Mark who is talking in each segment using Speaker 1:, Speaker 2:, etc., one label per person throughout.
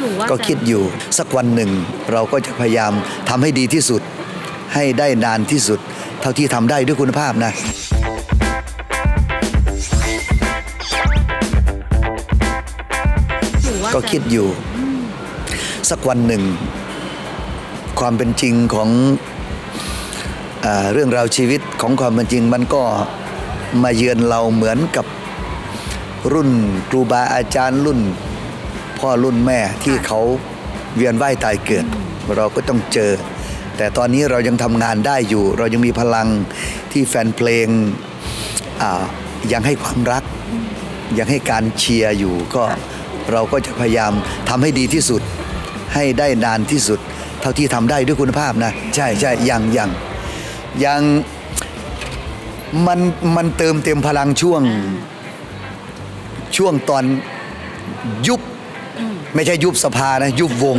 Speaker 1: หนูว่า
Speaker 2: ก็
Speaker 1: จะ
Speaker 2: คิดอยู่สักวันหนึ่ง เราก็จะพยายามทำให้ดีที่สุด ให้ได้นานที่สุด เท่าที่ทำได้ด้วยคุณภาพนะ
Speaker 1: หนูว่า
Speaker 2: ก็
Speaker 1: จะ
Speaker 2: คิดอยู่ สักวันหนึ่ง ความเป็นจริงของอาเรื่องราวชีวิตของความเป็นจริง มันก็มาเยือนเราเหมือนกับรุ่นครูบาอาจารย์รุ่น พ่อรุ่นแม่ที่เขาเวียนว่ายตายเกิด เราก็ต้องเจอ แต่ตอนนี้เรายังทำงานได้อยู่ เรายังมีพลังที่แฟนเพลงอ่ายังให้ความรัก ยังให้การเชียร์อยู่ ก็เราก็จะพยายามทำให้ดีที่สุด ให้ได้นานที่สุด เท่าที่ทำได้ด้วยคุณภาพนะ ใช่ใช่ยังยังยังมันมันเติมเต็มพลังช่วงช่วงตอนยุบ ไม่ใช่ยุบสภานะยุบวง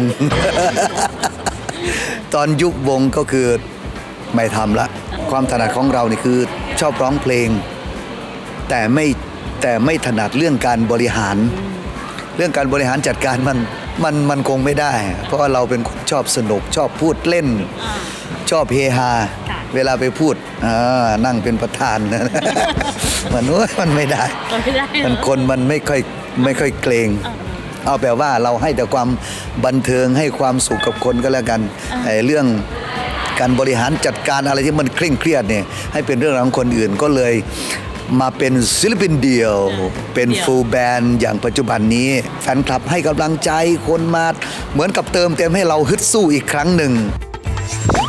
Speaker 2: ตอนยุบวงก็คือไม่ทำละ ความถนัดของเรานี่คือชอบร้องเพลง แต่ไม่แต่ไม่ถนัดเรื่องการบริหาร เรื่องการบริหารจัดการมันมันมันคงไม่ได้ เพราะว่าเราเป็นคนชอบสนุกชอบพูดเล่น ชอบเฮฮา
Speaker 1: ค่ะ
Speaker 2: เวลาไปพูดอ่านั่งเป็นประธานมันโอ๊ยมันไม่ได้
Speaker 1: เออไม่ได้เหร
Speaker 2: มัน
Speaker 1: อ
Speaker 2: คนมันไม่ค่อยไม่ค่อยเกรง เอาแบบว่าเราให้แต่ความบันเทิงให้ความสุขกับคนก็แล้วกันไอ้เรื่องการบริหารจัดการอะไรที่มันเคร่งเครียดเนี่ยให้เป็นเรื่องของคนอื่นก็เลยมาเป็นศิลปินเดียว เป็นฟูลแบนด์อย่างปัจจุบันนี้แฟนคลับให้กำลังใจคนมาเหมือนกับเติมเต็มให้เราฮึดสู้อีกครั้งหนึ่ง
Speaker 1: เ